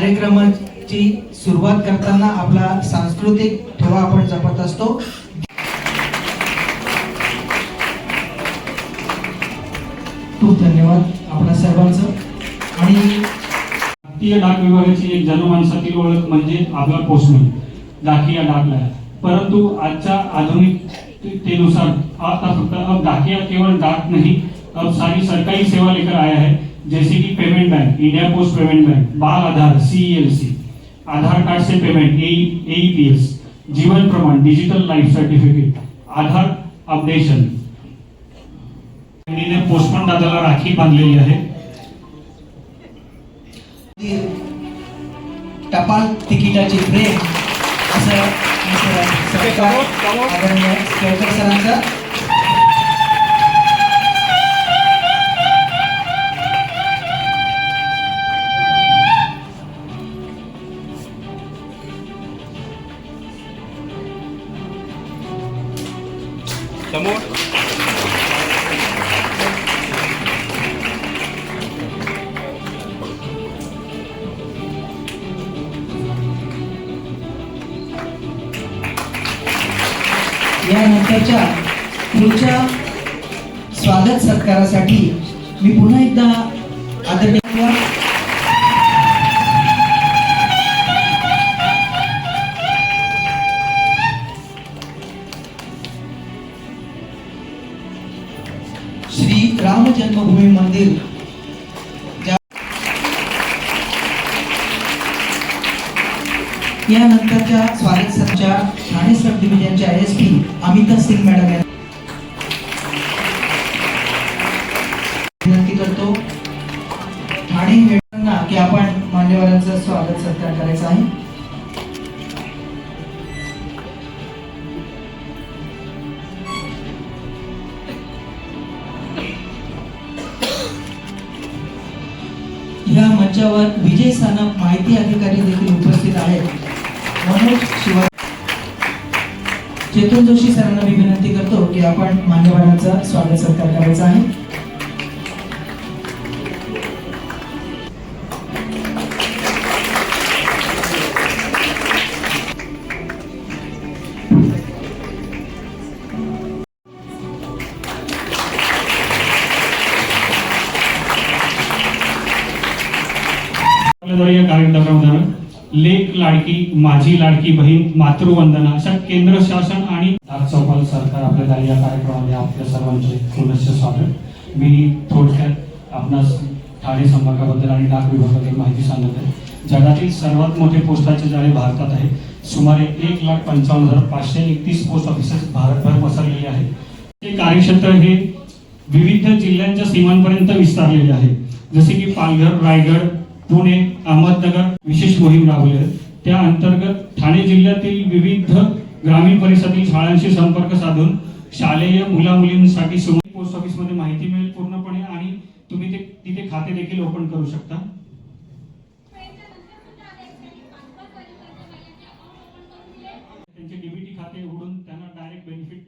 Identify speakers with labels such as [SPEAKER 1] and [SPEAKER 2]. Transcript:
[SPEAKER 1] कार्यक्रमाची सुरुवात करताना आपला सांस्कृतिक ठेवा आपण जपत असतो. खूप धन्यवाद आपल्या सर्वांचं. आणि
[SPEAKER 2] भारतीय डाक विभागाची एक जनमानसातील ओळख म्हणजे आपला पोस्टमन डाकिया डाकला परंतु आजच्या आधुनिकतेनुसार आता फक्त अब डाकिया केवळ डाक नहीं अब सारी सरकारी सेवा लेकर आया है. जैसे कि payment bank India post payment bank Bal Aadhaar C Aadhaar card से payment AEPS Jeevan Pramaan digital life certificate Aadhaar updation. Postman दादाला राखी बांधलेली आहे.
[SPEAKER 1] टपाल तिकिटाची फ्रेम असं मिस्टर समोर. यानंतरच्या पुढच्या स्वागत सत्कारासाठी मी पुन्हा एकदा आदरणीय श्री राम जन्मभूमी मंदिर यानंतरच्या स्वागत संचार ठाणे सब डिव्हिजनच्या S P Amita Singh madam यांना विनंती करतो. ठाणे हेडना की आपण मान्यवरांचं स्वागत सत्कार करायचा आहे. या मंचावर विजय सानप माहिती अधिकारी देखील उपस्थित आहेत. मनोज शिवाय चेतन जोशी सरांना मी विनंती करतो की आपण मान्यवरांचा स्वागत सत्कार करायचा आहे.
[SPEAKER 2] आपल्याद्वारे या कार्यक्रमामध्ये लेख लाडकी माझी लाडकी बहीण मातृवंदना अशा केंद्र शासन आणि चौपाल सरकार आपल्याद्वारे या कार्यक्रमामध्ये आपल्या सर्वांचे पुनश्च स्वागत. मी थोडक्यात आपणास ठाणे संपर्काबद्दल आणि डाक विभागाबद्दल माहिती सांगत आहे. जगातील सर्वात मोठे पोस्टाचे जाळे भारतात आहे सुमारे एक लाख पंचावन्न हजार पाचशे एकतीस पोस्ट ऑफिसेस भारतभर पसरलेले आहेत. हे कार्यक्षेत्र हे विविध जिल्ह्यांच्या सीमांपर्यंत विस्तारलेले आहे. जसे की पालघर रायगड पुणे अहमदनगर विशेष मोहीम राबवली आहे. त्या अंतर्गत ठाणे जिल्ह्यातील विविध ग्रामीण परिसरातील शाळांशी संपर्क साधून शालेय मुला मुलींसाठी पोस्ट ऑफिसमध्ये माहिती मिळेल पूर्णपणे आणि तुम्ही ते तिथे खाते देखील ओपन करू शकता. त्यांचे डीबीटी खाते उघडून त्यांना डायरेक्ट बेनिफिट